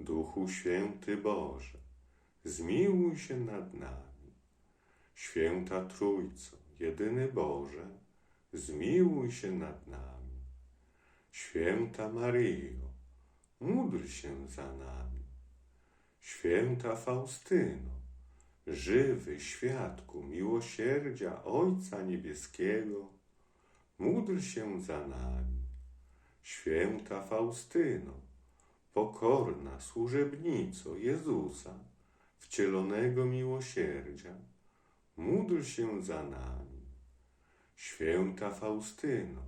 Duchu Święty Boże, zmiłuj się nad nami. Święta Trójco, jedyny Boże, zmiłuj się nad nami. Święta Maryjo, módl się za nami. Święta Faustyno, żywy świadku miłosierdzia Ojca Niebieskiego, módl się za nami. Święta Faustyno, pokorna służebnico Jezusa, wcielonego miłosierdzia, módl się za nami. Święta Faustyno,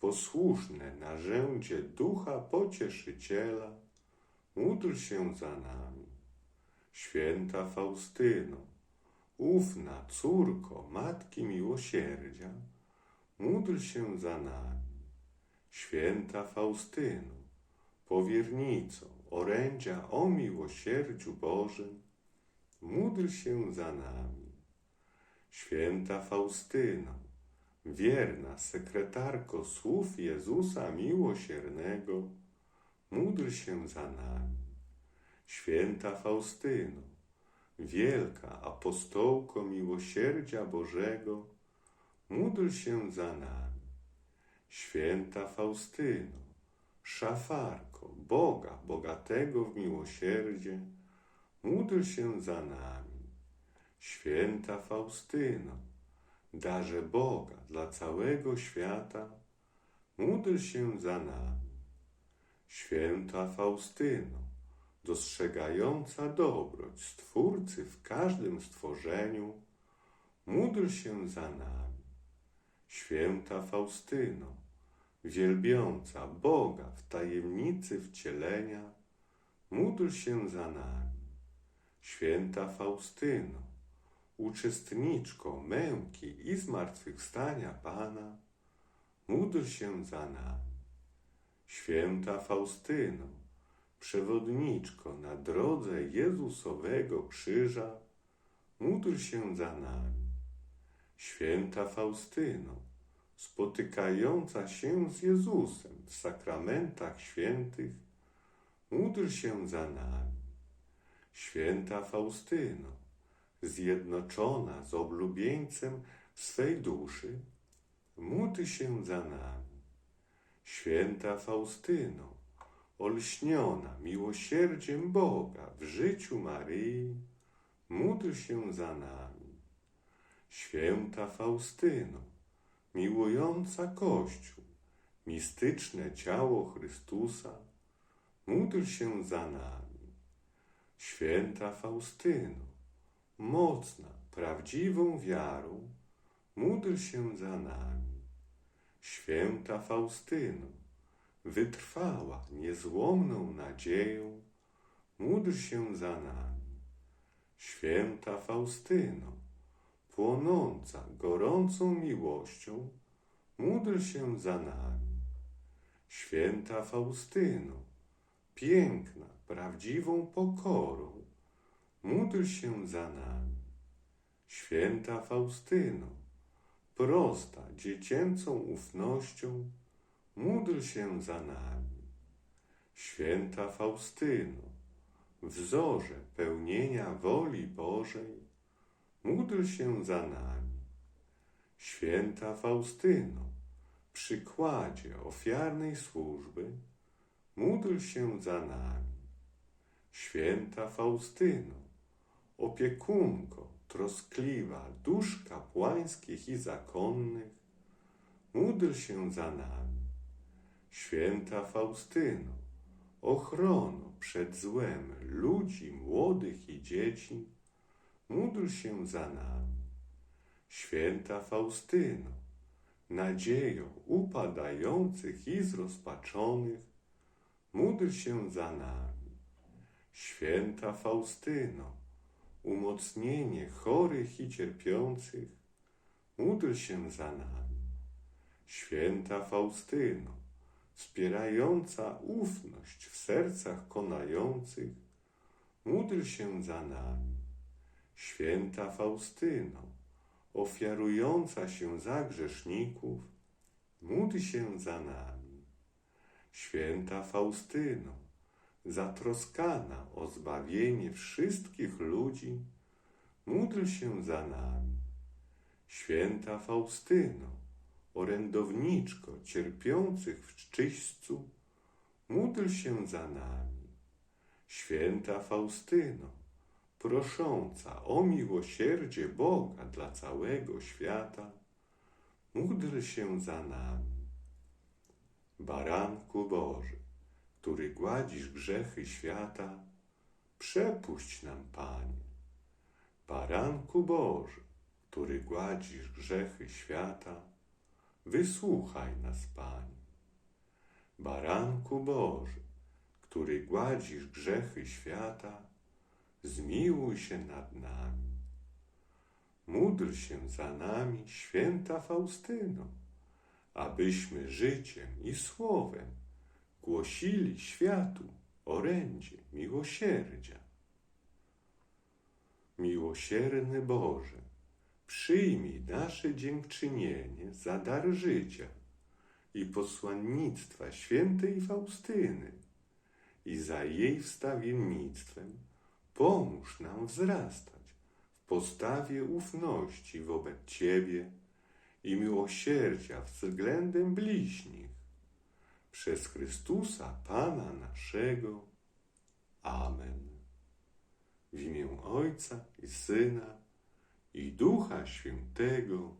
posłuszne narzędzie Ducha Pocieszyciela, módl się za nami. Święta Faustyno, ufna córko Matki Miłosierdzia, módl się za nami. Święta Faustyno, powiernico orędzia o miłosierdziu Bożym, módl się za nami. Święta Faustyno, wierna sekretarko słów Jezusa Miłosiernego, módl się za nami. Święta Faustyno, wielka apostołko miłosierdzia Bożego, módl się za nami. Święta Faustyno, szafarko Boga bogatego w miłosierdzie, módl się za nami. Święta Faustyno, darze Boga dla całego świata, módl się za nami. Święta Faustyno, dostrzegająca dobroć Stwórcy w każdym stworzeniu, módl się za nami. Święta Faustyno, wielbiąca Boga w tajemnicy wcielenia, módl się za nami. Święta Faustyno, uczestniczko męki i zmartwychwstania Pana, módl się za nami. Święta Faustyno, przewodniczko na drodze Jezusowego krzyża, módl się za nami. Święta Faustyno, spotykająca się z Jezusem w sakramentach świętych, módl się za nami. Święta Faustyno, zjednoczona z oblubieńcem swej duszy, módl się za nami. Święta Faustyno, olśniona miłosierdziem Boga w życiu Maryi, módl się za nami. Święta Faustyno, miłująca Kościół, mistyczne ciało Chrystusa, módl się za nami. Święta Faustyno, mocna, prawdziwą wiarą, módl się za nami. Święta Faustyno, wytrwała niezłomną nadzieją, módl się za nami. Święta Faustyno, płonąca gorącą miłością, módl się za nami. Święta Faustyno, piękna, prawdziwą pokorą, módl się za nami. Święta Faustyno, prosta, dziecięcą ufnością, módl się za nami. Święta Faustyno, wzorze pełnienia woli Bożej, módl się za nami. Święta Faustyno, przykładzie ofiarnej służby, módl się za nami. Święta Faustyno, opiekunko, troskliwa dusz kapłańskich i zakonnych, módl się za nami. Święta Faustyno, ochrono przed złem ludzi młodych i dzieci, módl się za nami. Święta Faustyno, nadzieją upadających i zrozpaczonych, módl się za nami. Święta Faustyno, umocnienie chorych i cierpiących, módl się za nami. Święta Faustyno, wspierająca ufność w sercach konających, módl się za nami. Święta Faustyno, ofiarująca się za grzeszników, módl się za nami. Święta Faustyno, zatroskana o zbawienie wszystkich ludzi, módl się za nami. Święta Faustyno, orędowniczko cierpiących w czyśćcu, módl się za nami. Święta Faustyno, prosząca o miłosierdzie Boga dla całego świata, módl się za nami. Baranku Boży, który gładzisz grzechy świata, przepuść nam, Panie. Baranku Boży, który gładzisz grzechy świata, wysłuchaj nas, Panie. Baranku Boży, który gładzisz grzechy świata, zmiłuj się nad nami. Módl się za nami, święta Faustyno, abyśmy życiem i słowem głosili światu orędzie miłosierdzia. Miłosierny Boże, przyjmij nasze dziękczynienie za dar życia i posłannictwa świętej Faustyny i za jej wstawiennictwem pomóż nam wzrastać w postawie ufności wobec Ciebie i miłosierdzia względem bliźnich. Przez Chrystusa Pana naszego. Amen. W imię Ojca i Syna i Ducha Świętego.